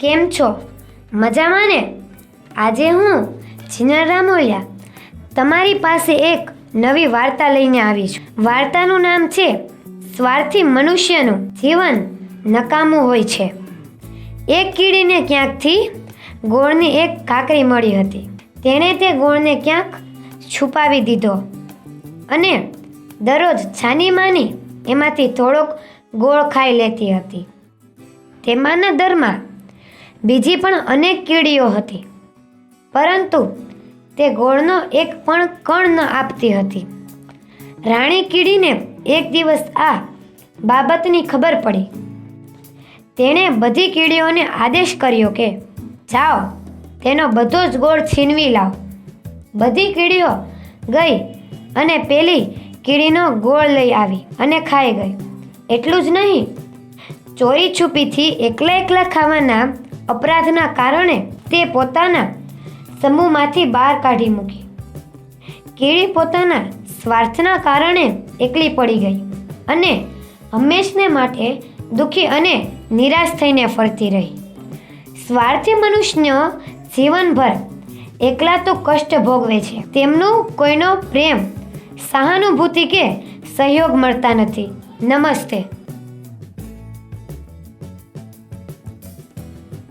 કેમ છો? મજામાં ને? આજે હું જીનર રામોલિયા તમારી પાસે એક નવી વાર્તા લઈને આવી છું. વાર્તાનું નામ છે સ્વાર્થી મનુષ્યનું જીવન નકામું હોય છે. એક કીડીને ક્યાંકથી ગોળની એક કાકરી મળી હતી. તેણે તે ગોળને ક્યાંક છુપાવી દીધો અને દરરોજ છાની માની એમાંથી થોડોક ગોળ ખાઈ લેતી હતી. તેમાંના દરમાં બીજી પણ અનેક કીડીઓ હતી. પરંતુ તે ગોળનો એક પણ કણ ન આપતી હતી. રાણી કીડીને એક દિવસ આ બાબતની ખબર પડી. તેણે બધી કીડીઓને આદેશ કર્યો કે, જાઓ, તેનો બધો જ ગોળ છીનવી લાવ. બધી કીડીઓ ગઈ અને પેલી કીડીનો ગોળ લઈ આવી અને ખાઈ ગઈ. એટલું જ નહીં, ચોરી છુપીથી એકલા એકલા ખાવાના અપરાધના કારણે તે પોતાના સમૂહમાંથી બહાર કાઢી મૂકી. કીડી પોતાના સ્વાર્થના કારણે એકલી પડી ગઈ અને હંમેશને માટે દુઃખી અને નિરાશ થઈને ફરતી રહી. સ્વાર્થી મનુષ્ય જીવનભર એકલા તો કષ્ટ ભોગવે છે. તેમનું કોઈનો પ્રેમ, સહાનુભૂતિ કે સહયોગ મળતા નથી. નમસ્તે.